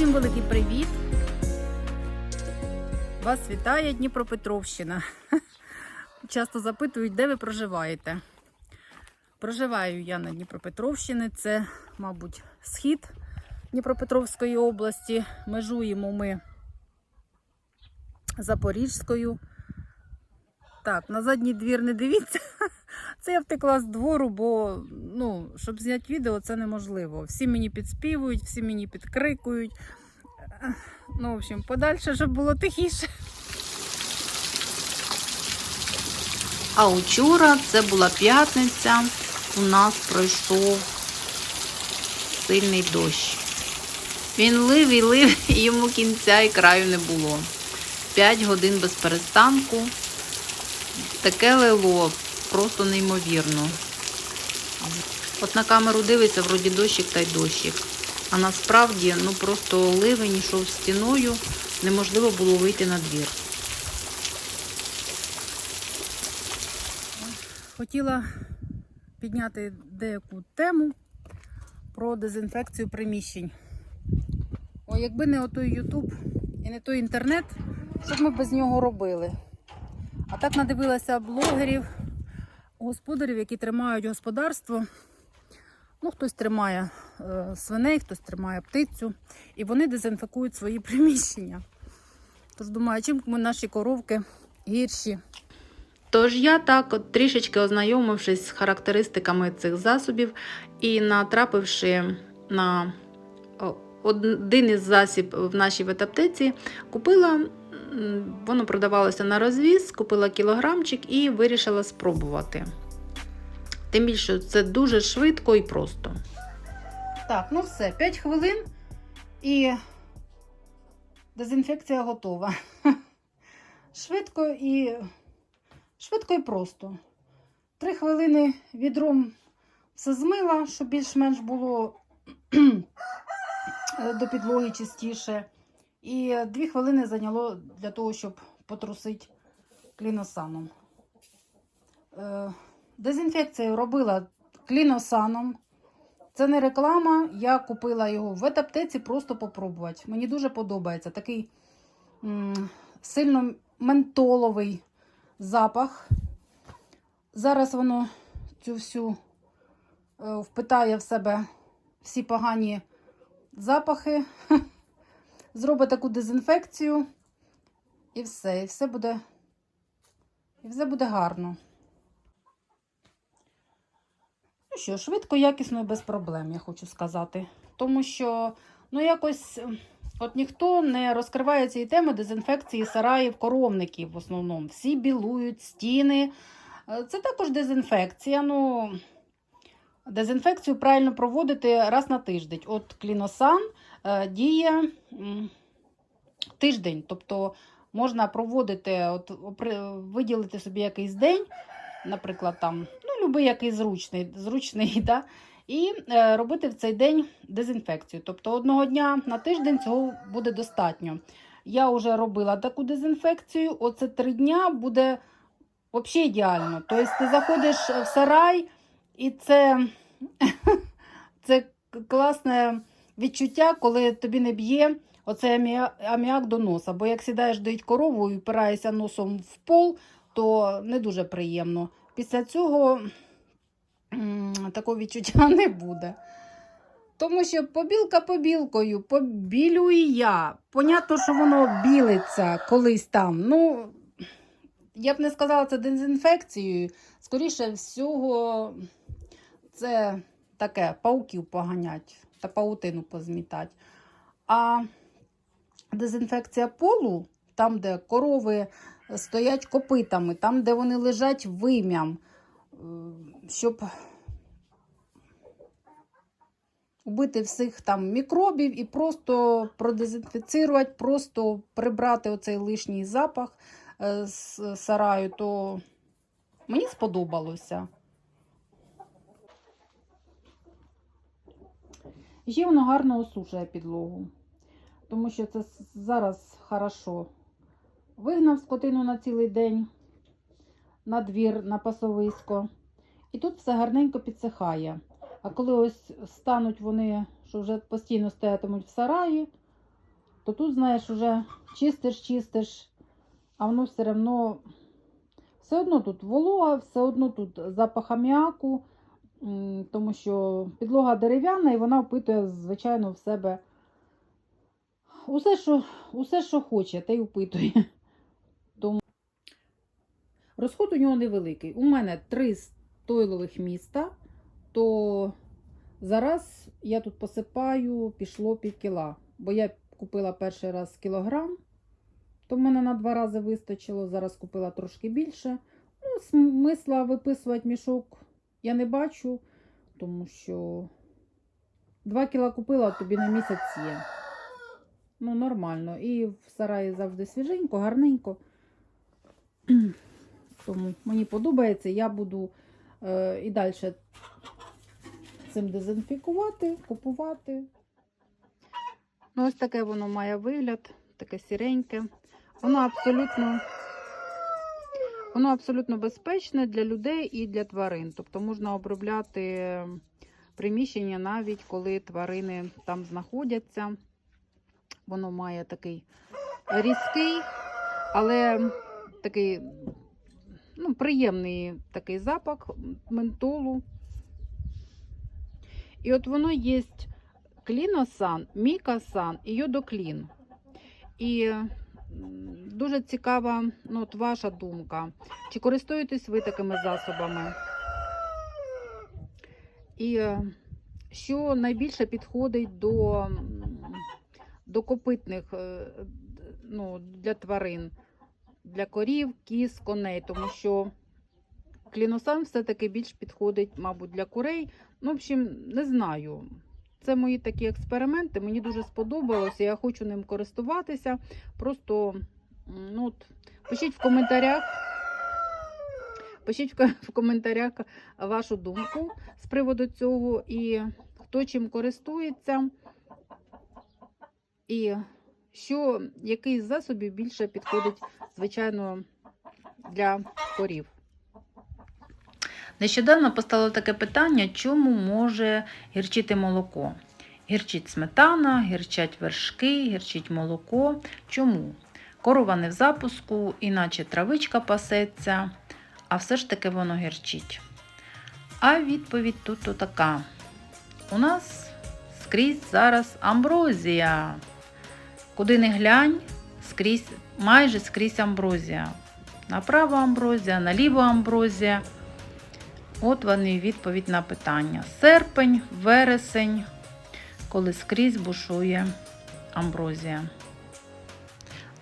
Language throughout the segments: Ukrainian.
Всім великий привіт! Вас вітає Дніпропетровщина. Часто запитують, де ви проживаєте. Проживаю я на Дніпропетровщині, це, мабуть, схід Дніпропетровської області. Межуємо ми Запорізькою. Так, на задній двір не дивіться. Це я втекла з двору, бо ну, щоб зняти відео, це неможливо. Всі мені підспівують, всі мені підкрикують. Ну, в общем, подальше, щоб було тихіше. А учора, це була п'ятниця, у нас пройшов сильний дощ. Він лив і лив, і йому кінця і краю не було. П'ять годин без перестанку. Таке лило, просто неймовірно. От на камеру дивиться, вроді дощик та й дощик. А насправді, ну просто ливень йшов стіною, неможливо було вийти на двір. Хотіла підняти деяку тему про дезінфекцію приміщень. О, якби не отой Ютуб і не той інтернет, що б ми без нього робили? А так надивилася блогерів, господарів, які тримають господарство. Ну, хтось тримає е, свиней, хтось тримає птицю, і вони дезінфікують свої приміщення. Тож думаю, чим ми наші коровки гірші. Тож я так, от, трішечки ознайомившись з характеристиками цих засобів і натрапивши на один із засіб в нашій ветаптеці, купила, воно продавалося на розвіз, купила кілограмчик і вирішила спробувати. Тим більше це дуже швидко і просто. Так, ну все, 5 хвилин і дезінфекція готова. Швидко і швидко і просто. Три хвилини відром все змила, щоб більш-менш було до підлоги чистіше. І дві хвилини зайняло для того, щоб потрусити кліносаном. Е, Дезінфекцію робила кліносаном. Це не реклама. Я купила його в ветаптеці просто попробувати. Мені дуже подобається. Такий сильно ментоловий запах. Зараз воно цю всю е, впитає в себе всі погані запахи. Зробить таку дезінфекцію. І все. І все буде, і все буде гарно. Ну що, швидко, якісно і без проблем, я хочу сказати. Тому що, ну, якось, от ніхто не розкриває цієї теми дезінфекції сараїв, коровників в основному. Всі білують стіни. Це також дезінфекція. Ну, дезінфекцію правильно проводити раз на тиждень. От кліносан діє тиждень. Тобто можна проводити, от, виділити собі якийсь день, наприклад, там, ну, любий який зручний, зручний да? і е, робити в цей день дезінфекцію. Тобто одного дня на тиждень цього буде достатньо. Я вже робила таку дезінфекцію. Оце три дня буде взагалі ідеально. Тобто ти заходиш в сарай, і це, це класне відчуття, коли тобі не б'є оцей аміа- аміак до носа. Бо як сідаєш доїть корову і впираєшся носом в пол, то не дуже приємно. Після цього такого відчуття не буде. Тому що побілка побілкою, побілю і я. Понятно, що воно білиться колись там. Ну, я б не сказала це дезінфекцією. Скоріше всього, це таке пауків поганять та паутину позмітати. А дезінфекція полу, там, де корови стоять копитами, там, де вони лежать вим'ям, е, щоб убити всіх там мікробів і просто продезінфіцирувати, просто прибрати оцей лишній запах е, з сараю, то мені сподобалося. Ще воно гарно осушує підлогу, тому що це зараз хорошо. Вигнав скотину на цілий день на двір, на пасовисько. І тут все гарненько підсихає. А коли ось стануть вони, що вже постійно стоятимуть в сараї, то тут, знаєш, вже чистиш, чистиш а воно все одно, все одно тут волога, все одно тут запах аміаку, тому що підлога дерев'яна і вона впитує, звичайно, в себе усе, що, усе, що хоче, те й впитує. Тому розход у нього невеликий. У мене три стойлових міста, то зараз я тут посипаю, пішло пів кіла. Бо я купила перший раз кілограм, то в мене на два рази вистачило. Зараз купила трошки більше. Ну, смисла виписувати мішок я не бачу, тому що 2 кіла купила, тобі на місяць є. Ну, нормально. І в сараї завжди свіженько, гарненько. Тому мені подобається, я буду е, і далі цим дезінфікувати, купувати. Ну, ось таке воно має вигляд, таке сіреньке. Воно абсолютно, воно абсолютно безпечне для людей і для тварин. Тобто можна обробляти приміщення навіть коли тварини там знаходяться. Воно має такий різкий, але такий ну, приємний такий запах ментолу. І от воно є кліносан, мікасан і йодоклін. І дуже цікава ну, от ваша думка. Чи користуєтесь ви такими засобами? І е, що найбільше підходить до, до копитних е, ну, для тварин, для корів, кіз, коней, тому що кліносан все-таки більш підходить, мабуть, для курей. Ну, в общем, не знаю. Це мої такі експерименти. Мені дуже сподобалося. Я хочу ним користуватися. Просто ну, от, пишіть в коментарях. Пишіть в коментарях вашу думку з приводу цього і хто чим користується, і що який з засобів більше підходить, звичайно, для корів. Нещодавно постало таке питання, чому може гірчити молоко. Гірчить сметана, гірчать вершки, гірчить молоко. Чому? Корова не в запуску, іначе травичка пасеться, а все ж таки воно гірчить. А відповідь тут така. У нас скрізь зараз амброзія. Куди не глянь, скрізь, майже скрізь амброзія. Направо амброзія, наліво амброзія. От вони і відповідь на питання. Серпень, вересень, коли скрізь бушує амброзія.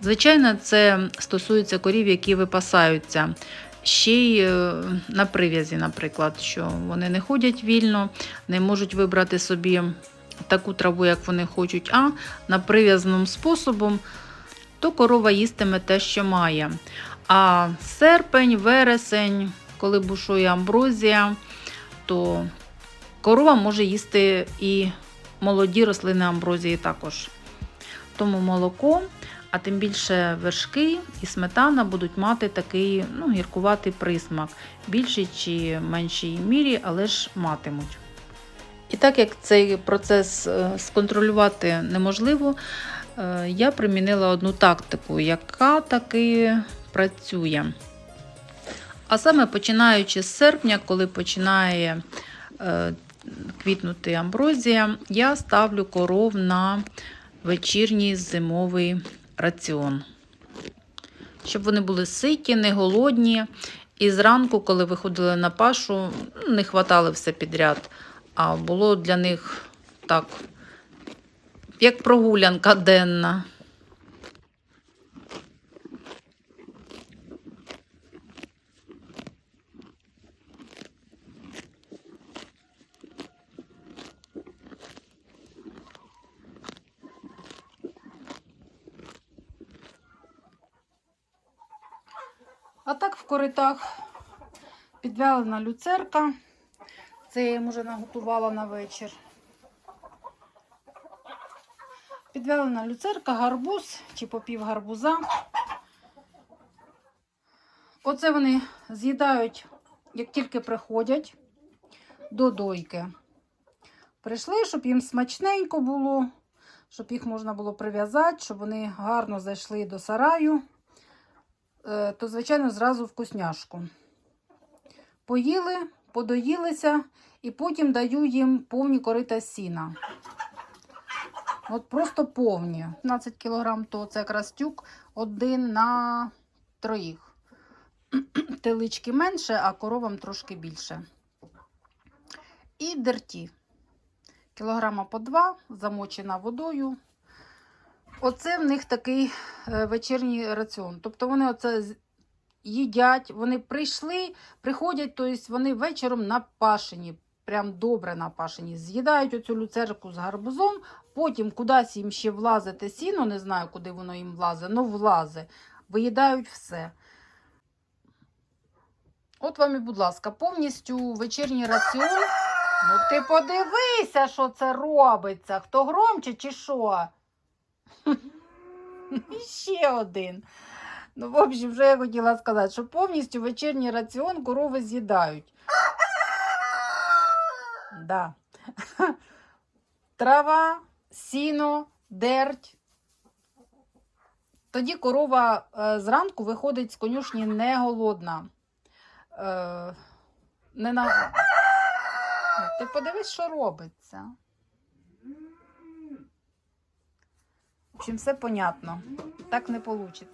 Звичайно, це стосується корів, які випасаються. Ще й е, на прив'язі, наприклад, що вони не ходять вільно, не можуть вибрати собі таку траву, як вони хочуть, а на прив'язним способом, то корова їстиме те, що має. А серпень, вересень, коли бушує амброзія, то корова може їсти і молоді рослини амброзії також. Тому молоко, а тим більше вершки і сметана будуть мати такий ну, гіркуватий присмак, більшій чи меншій мірі, але ж матимуть. І так як цей процес е, сконтролювати неможливо, е, я примінила одну тактику, яка таки працює. А саме починаючи з серпня, коли починає е, квітнути амброзія, я ставлю коров на вечірній зимовий раціон. Щоб вони були ситі, не голодні. І зранку, коли виходили на пашу, не хватали все підряд, а було для них так, як прогулянка денна. А так в коритах підвялена люцерка. Це я їм уже наготувала на вечір. Підвялена люцерка, гарбуз чи попів гарбуза. Оце вони з'їдають, як тільки приходять до дойки. Прийшли, щоб їм смачненько було, щоб їх можна було прив'язати, щоб вони гарно зайшли до сараю. Е, то, звичайно, зразу вкусняшку. Поїли, подоїлися, і потім даю їм повні корита сіна. От просто повні. 15 кг, то це якраз тюк один на троїх. Телички менше, а коровам трошки більше. І дерті. Кілограма по два, замочена водою. Оце в них такий е, вечірній раціон. Тобто вони оце їдять, вони прийшли, приходять, тобто вони вечором напашені, прям добре напашені. З'їдають оцю люцерку з гарбузом, потім кудись їм ще влазити сіно, не знаю, куди воно їм влазить, але влазить. Виїдають все. От вам і, будь ласка, повністю вечірній раціон. Ну ти подивися, що це робиться. Хто громче чи що? І ще один. Ну, в общем, вже я хотіла сказати, що повністю вечірній раціон корови з'їдають. Да. Трава, сіно, дерть. Тоді корова е, зранку виходить з конюшні не голодна. Е, не на... Ти подивись, що робиться. Общем, все понятно. Так не вийде.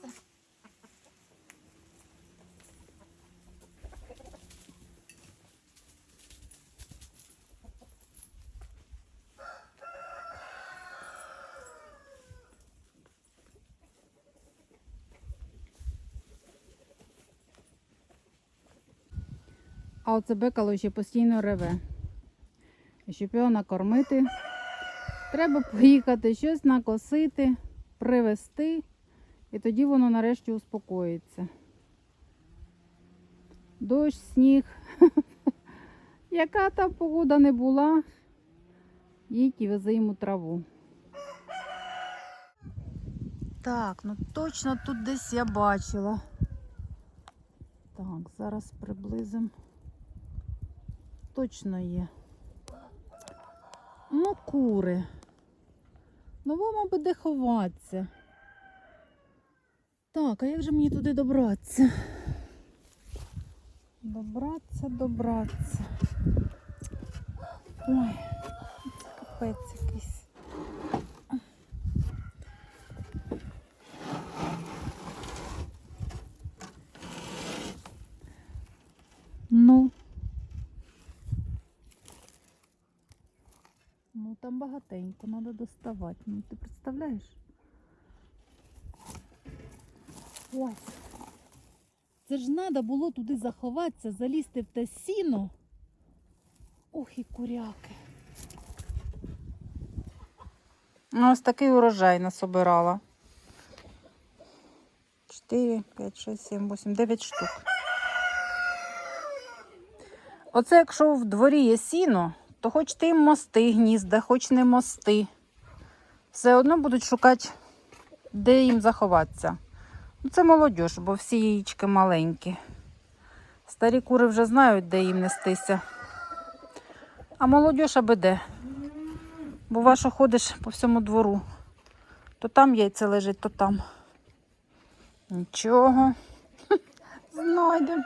А оце бекало ще постійно реве. Щоб його накормити, треба поїхати щось накосити, привезти, і тоді воно нарешті успокоїться. Дощ, сніг. Яка там погода не була, їдь і вези йому траву. Так, ну точно тут десь я бачила. Так, зараз приблизимо. Точно є. Ну, кури. Ну, вам буде де ховатися. Так, а як же мені туди добратися? Добратися, добратися. Ой, це капець якийсь. Ну. Ну там багатенько, треба доставати. Ну, ти представляєш? Ось. Це ж треба було туди заховатися, залізти в те сіно. Ох і куряки. Ну, ось такий урожай насобирала. 4, 5, 6, 7, 8, 9 штук. Оце якщо в дворі є сіно, то хоч ти їм мости гнізда, хоч не мости. Все одно будуть шукати, де їм заховатися. Ну, Це молодь, бо всі яєчки маленькі. Старі кури вже знають, де їм нестися. А молодь аби де. Бува, що ходиш по всьому двору. То там яйце лежить, то там. Нічого. Знайдемо.